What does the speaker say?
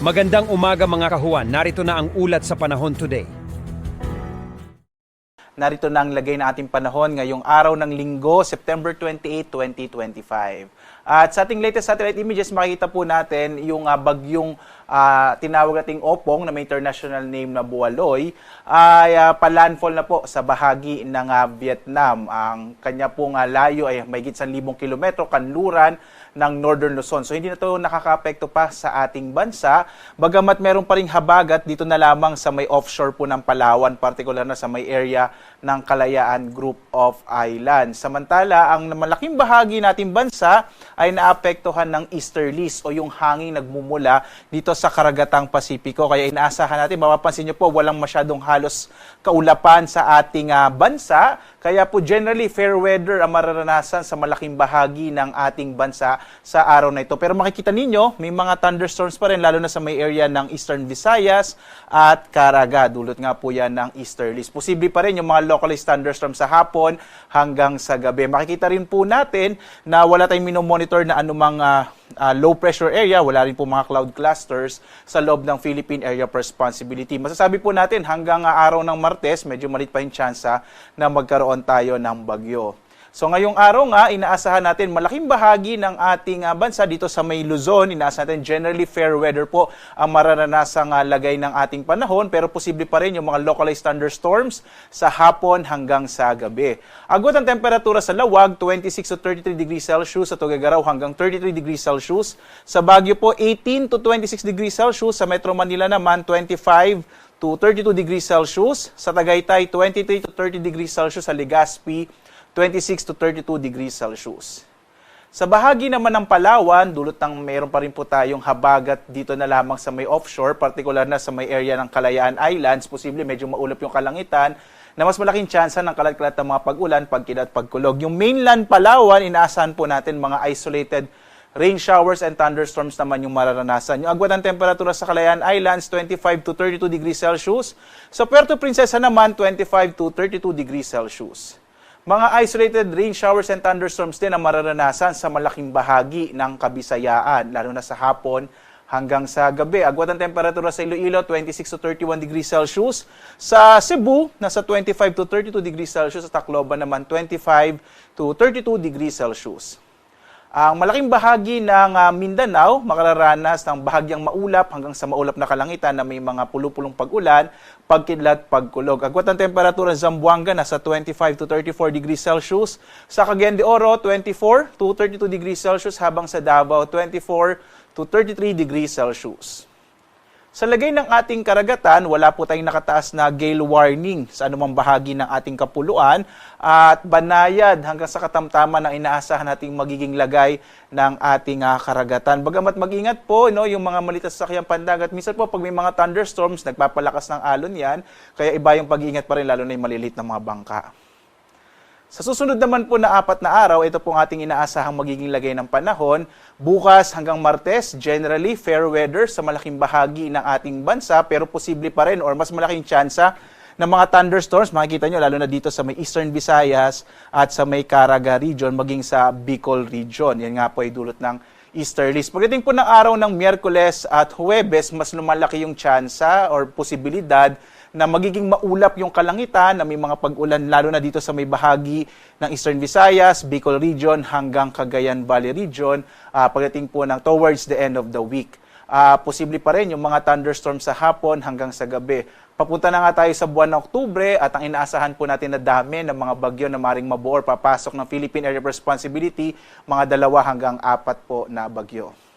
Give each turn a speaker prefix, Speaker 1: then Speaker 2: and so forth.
Speaker 1: Magandang umaga mga kahuan. Narito na ang ulat sa panahon today.
Speaker 2: Narito na ang lagay ng ating panahon ngayong araw ng linggo, September 28, 2025. At sa ating latest satellite images, makikita po natin yung ah, bagyong ah, tinawag nating Opong na may international name na Bualoy ay uh, palandfall na po sa bahagi ng ah, Vietnam. Ang kanya pong ah, layo ay may 1,000 kilometro, kanluran ng Northern Luzon. So hindi na ito nakaka-apekto pa sa ating bansa. Bagamat meron pa ring habagat dito na lamang sa may offshore po ng Palawan, particular na sa may area ng Kalayaan Group of Islands. Samantala, ang malaking bahagi nating bansa ay naapektuhan ng easterlies o yung hangin nagmumula dito sa karagatang Pasipiko. Kaya inaasahan natin, mapapansin nyo po, walang masyadong halos kaulapan sa ating ah, bansa. Kaya po generally fair weather ang mararanasan sa malaking bahagi ng ating bansa sa araw na ito. Pero makikita ninyo, may mga thunderstorms pa rin lalo na sa may area ng Eastern Visayas at Caraga. Dulot nga po yan ng easterlies. Posible pa rin yung mga localized thunderstorms sa hapon hanggang sa gabi. Makikita rin po natin na wala tayong minomonitor na anumang ah, ah, low pressure area, wala rin po mga cloud clusters sa loob ng Philippine Area of Responsibility. Masasabi po natin hanggang ah, araw ng Martes, medyo malit pa yung tsansa na magkaroon tayo ng bagyo. So ngayong araw nga, inaasahan natin malaking bahagi ng ating ah, bansa dito sa may Luzon. Inaasahan natin generally fair weather po ang mararanasang ah, lagay ng ating panahon pero posible pa rin yung mga localized thunderstorms sa hapon hanggang sa gabi. Agad ang temperatura sa Lawag, 26 to 33 degrees Celsius. Sa Tuguegarao hanggang 33 degrees Celsius. Sa Baguio po, 18 to 26 degrees Celsius. Sa Metro Manila naman, 25 to 32 degrees Celsius. Sa Tagaytay, 23 to 30 degrees Celsius. Sa Legazpi, 26 to 32 degrees Celsius. Sa bahagi naman ng Palawan, dulot ng mayroon pa rin po tayong habagat dito na lamang sa may offshore, particular na sa may area ng Kalayaan Islands, posible medyo maulap yung kalangitan, na mas malaking tsansa ng kalat-kalat ng mga pag-ulan, pagkila at pagkulog. Yung mainland Palawan, inaasahan po natin mga isolated rain showers and thunderstorms naman yung mararanasan. Yung agwat ng temperatura sa Kalayaan Islands, 25 to 32 degrees Celsius. Sa Puerto Princesa naman, 25 to 32 degrees Celsius. Mga isolated rain showers and thunderstorms din ang mararanasan sa malaking bahagi ng Kabisayaan, lalo na sa hapon hanggang sa gabi. Agwat ang temperatura sa Iloilo, 26 to 31 degrees Celsius. Sa Cebu, nasa 25 to 32 degrees Celsius. Sa Tacloban naman, 25 to 32 degrees Celsius. Ang malaking bahagi ng ah, Mindanao makararanas ng bahagyang maulap hanggang sa maulap na kalangitan na may mga pulupulong pag-ulan, pagkidlat, pagkulog. Agwat ang temperatura sa Zamboanga nasa 25 to 34 degrees Celsius. Sa Cagayan de Oro, 24 to 32 degrees Celsius habang sa Davao, 24 to 33 degrees Celsius. Sa lagay ng ating karagatan, wala po tayong nakataas na gale warning sa anumang bahagi ng ating kapuluan at banayad hanggang sa katamtaman ng inaasahan nating magiging lagay ng ating ah, karagatan. Bagamat mag-ingat po no, yung mga malitas sa sakyang pandagat, minsan po pag may mga thunderstorms, nagpapalakas ng alon yan, kaya iba yung pag-iingat pa rin lalo na yung maliliit na mga bangka. Sa susunod naman po na apat na araw, ito pong ating inaasahang magiging lagay ng panahon. Bukas hanggang Martes, generally fair weather sa malaking bahagi ng ating bansa pero posible pa rin or mas malaking tsansa ng mga thunderstorms. Makikita nyo lalo na dito sa may Eastern Visayas at sa may Caraga region maging sa Bicol region. Yan nga po ay dulot ng easterlies. Pagdating po ng araw ng Miyerkules at Huwebes, mas lumalaki yung tsansa or posibilidad na magiging maulap yung kalangitan na may mga pag-ulan lalo na dito sa may bahagi ng Eastern Visayas, Bicol Region hanggang Cagayan Valley Region ah, pagdating po ng towards the end of the week. Ah, posible pa rin yung mga thunderstorms sa hapon hanggang sa gabi. Papunta na nga tayo sa buwan ng Oktubre at ang inaasahan po natin na dami ng mga bagyo na maring mabuo papasok ng Philippine Area of Responsibility, mga dalawa hanggang apat po na bagyo.